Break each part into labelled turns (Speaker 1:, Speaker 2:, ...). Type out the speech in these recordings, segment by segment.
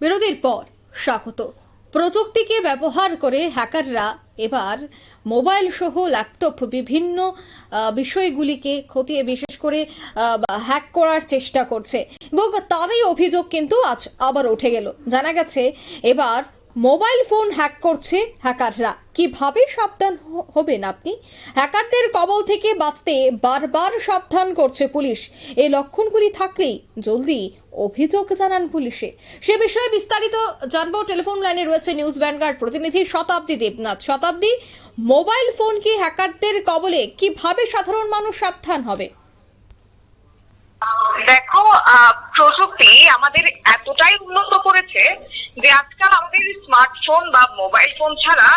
Speaker 1: বিরতির পর স্বাগত। প্রযুক্তিকে ব্যবহার করে হ্যাকাররা এবার মোবাইল সহ ল্যাপটপ বিভিন্ন বিষয়গুলিকে খতিয়ে বিশেষ করে হ্যাক করার চেষ্টা করছে। এবং তারই অভিযোগ কিন্তু আজ আবার উঠে গেল। জানা গেছে, এবার মোবাইল ফোন হ্যাক করছে হ্যাকাররা। কীভাবে সাবধান হবেন আপনি? হ্যাকারদের কবল থেকে বাঁচতে বারবার সাবধান করছে পুলিশ। এই লক্ষণগুলি থাকলেই জলদি অভিযোগ জানান পুলিশে। সে বিষয়ে বিস্তারিত জানব। টেলিফোন লাইনে রয়েছে নিউজ ভ্যানগার্ড প্রতিনিধি শতাব্দী দেবনাথ। শতাব্দী, মোবাইল ফোন কি হ্যাকারদের কবলে কীভাবে সাধারণ মানুষ সাবধান হবে?
Speaker 2: দেখো প্রযুক্তি আমাদের এতটাই উন্নত করেছে যে আজকাল আমাদের স্মার্টফোন বা মোবাইল ফোন ছাড়া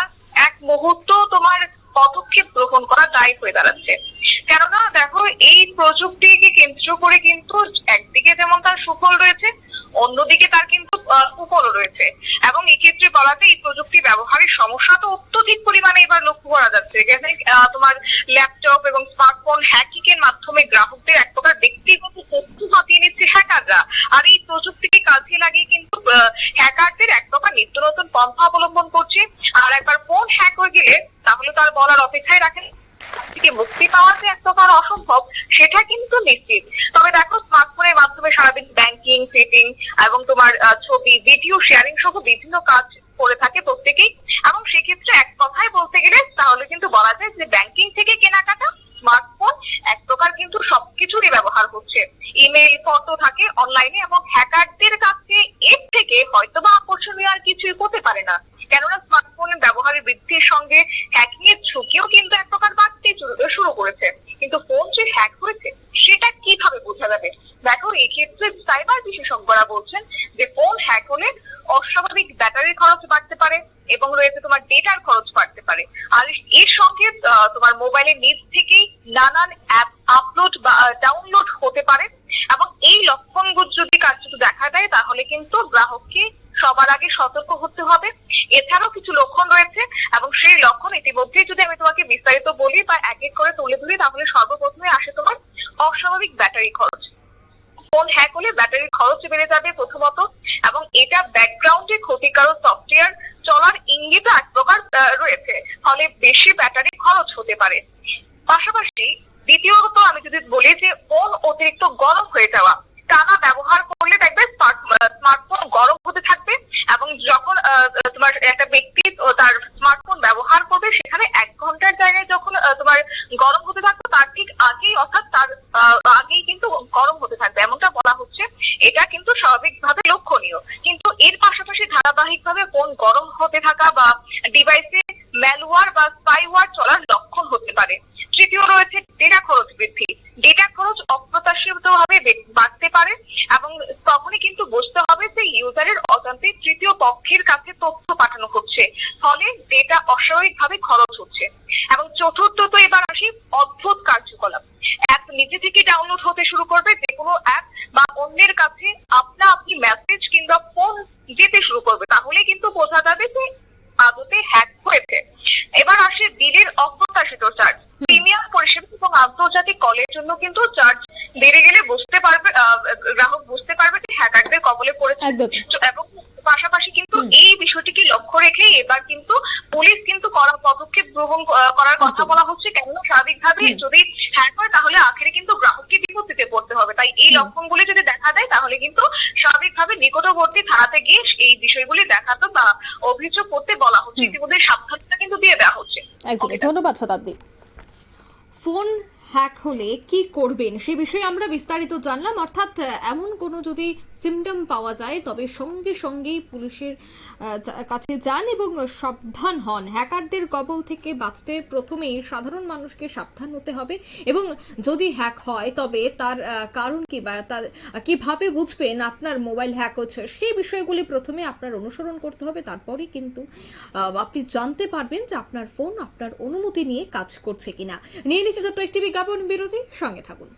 Speaker 2: এক মুহূর্ত তোমার পদক্ষেপ গ্রহণ করা দায় হয়ে দাঁড়াচ্ছে। কেননা দেখো, এই প্রযুক্তিকে কেন্দ্র করে কিন্তু একদিকে যেমন তার সুফল রয়েছে, অন্যদিকে তার কিন্তু কুফলও রয়েছে। এবং এক্ষেত্রে বলা যায়, এই প্রযুক্তি ব্যবহারের সমস্যা তো অত্যধিক পরিমাণে এবার লক্ষ্য করা যাচ্ছে। তোমার ল্যাপটপ এবং স্মার্টফোন হ্যাকিং এর মাধ্যমে গ্রাহকদের এক প্রকার ব্যক্তিগত তথ্য হাতিয়ে নিচ্ছে হ্যাকাররা আর এই প্রযুক্তিকে কাজে লাগিয়ে কিন্তু হ্যাকারদের এক প্রকার নিত্য নতুন পন্থা অবলম্বন করছে আর একবার ফোন হ্যাক হয়ে গেলে তাহলে তার বলার অপেক্ষায় রাখেন থেকে মুক্তি পাওয়া যে এক প্রকার অসম্ভব, সেটা কিন্তু নিশ্চিত। তবে দেখো স্মার্টফোনের মাধ্যমে সারাদিন ব্যাংকিং সেটিং এবং তোমার ছবি ভিডিও শেয়ারিং সহ বিভিন্ন কাজ করে থাকে প্রত্যেকেই। এবং সেক্ষেত্রে এক কথায় বলতে গেলে তাহলে কিন্তু বলা যায় যে ব্যাংকিং থেকে কেনাকাটা স্মার্টফোন এক প্রকার কিন্তু সবকিছুরই ব্যবহার হচ্ছে ইমেল ফটো থাকে অনলাইনে এবং হ্যাকারদের কাছে এর থেকে হয়তো বা আকর্ষণীয় আর কিছুই হতে পারে না। কেননা স্মার্টফোনের ব্যবহারের বৃদ্ধির সঙ্গে হ্যাকিং এর ঝুঁকিও কিন্তু এক প্রকার বাড়তে শুরু- করেছে। কিন্তু ফোন যে হ্যাক করেছে, সেটা কীভাবে বোঝা যাবে? দেখো, এই ক্ষেত্রে সাইবার বিশেষজ্ঞরা বলছেন যে ফোন হ্যাক হলে অস্বাভাবিক ব্যাটারির খরচ বাড়তে পারে এবং রয়েছে তোমার ডেটার খরচ বাড়তে পারে। আর এর সঙ্গে তোমার মোবাইলের নিচ থেকেই নানান অ্যাপ আপলোড বা ডাউনলোড হতে পারে। এবং এই লক্ষণগুলো যদি কার্যত দেখা দেয়, তাহলে কিন্তু গ্রাহককে সবার আগে সতর্ক হতে হবে। এছাড়াও কিছু লক্ষণ রয়েছে এবং সেই লক্ষণ ইতিমধ্যেই যদি আমি তোমাকে বিস্তারিত বলি বা এক এক করে তুলে ধরি, তাহলে সর্বপ্রথমে আসে তোমার অস্বাভাবিক ব্যাটারি খরচ। ফোন হ্যাক হলে ব্যাটারির খরচ বেড়ে যাবে প্রথমত এবং এটা ব্যাকগ্রাউন্ডে ক্ষতিকারক সফটওয়্যার চলার ইঙ্গিত এক প্রকার রয়েছে। ফলে বেশি ব্যাটারি খরচ হতে পারে। পাশাপাশি দ্বিতীয়ত আমি যদি বলি যে ফোন অতিরিক্ত গরম হয়ে যাওয়া, টানা ব্যবহার করলে দেখবে স্মার্টফোন গরম হতে থাকবে এবং যখন আহ, তোমার একটা ব্যক্তি তার স্মার্টফোন ব্যবহার করবে, সেখানে এক ঘণ্টার জায়গায় যখন তোমার গরম হতে থাকবে, তার ঠিক আগেই, অর্থাৎ তার আগেই কিন্তু গরম হতে থাকবে। এমনটা বলা হচ্ছে। এটা কিন্তু স্বাভাবিকভাবে লক্ষণীয়। কিন্তু এর পাশাপাশি ধারাবাহিকভাবে ফোন গরম হতে থাকা বা ডিভাইসে ম্যালওয়্যার বা স্পাইওয়্যার চলার লক্ষণ হতে পারে। তৃতীয় রয়েছে ডেটা খরচ বৃদ্ধি। ডেটা খরচ অপ্রত্যাশিতভাবে বে- বাড়তে পারে এবং তখনই কিন্তু বুঝতে ইউজারের অজান্তে তৃতীয় পক্ষের কাছে তথ্য পাঠানো হচ্ছে। ফলে ডেটা অস্বাভাবিকভাবে খরচ হচ্ছে। এবং চতুর্থত এবার আসি অদ্ভুত কার্যকলাপ। অ্যাপ নিজে থেকে ডাউনলোড হতে শুরু করবে যে কোনো অ্যাপ বা অন্যের কাছে আপনা আপনি মেসেজ কিংবা ফোন যেতে শুরু করবে। তাহলে কিন্তু বোঝা যাবে যে আদতে হ্যাক হয়েছে। এবার আসে বিলের অপ্রত্যাশিত চার্জ প্রিমিয়াম পরিষেবা এবং আন্তর্জাতিক কলের জন্য কিন্তু চার্জ বেড়ে গেলে বুঝতে পারবে আহ, গ্রাহক বুঝতে পারবে যে হ্যাকারদের কবলে পড়েছে। এবং পাশাপাশি কিন্তু এই বিষয়টিকে লক্ষ্য রেখে এবার কিন্তু পুলিশ কিন্তু কড়া পদক্ষেপ গ্রহণ করার কথা বলা হচ্ছে। কেননা স্বাভাবিকভাবে। যদি হ্যাক হয় তাহলে আখেরে কিন্তু গ্রাহককে বিপত্তিতে পড়তে হবে। তাই এই। লক্ষণগুলি যদি দেখা দেয় তাহলে কিন্তু স্বাভাবিকভাবে নিকটবর্তী থানাতে গিয়ে এই বিষয়গুলি দেখাতে বা অভিযোগ করতে বলা হচ্ছে। ইতিমধ্যে সাবধানতা কিন্তু দিয়ে দেওয়া হচ্ছে।
Speaker 1: একদমই ধন্যবাদ শতাব্দী। ফোন হ্যাক হলে কি করবেন? সে বিষয়ে আমরা বিস্তারিত জানলাম। অর্থাৎ এমন কোনো যদি সিমটম পাওয়া যায়, তবে সঙ্গে সঙ্গেই পুলিশের কাছে যান এবং সাবধান হন। হ্যাকারদের কবল থেকে বাঁচতে প্রথমেই সাধারণ মানুষকে সাবধান হতে হবে এবং যদি হ্যাক হয়, তবে তার কারণ কি বা তার, কীভাবে বুঝবেন আপনার মোবাইল হ্যাক হচ্ছে সেই বিষয়গুলি প্রথমে আপনার অনুসরণ করতে হবে। তারপরেই কিন্তু আপনি জানতে পারবেন যে আপনার ফোন আপনার অনুমতি নিয়ে কাজ করছে কিনা। নিয়ে নিচ্ছে ছোট্ট একটি বিজ্ঞাপন বিরতি, সঙ্গে থাকুন।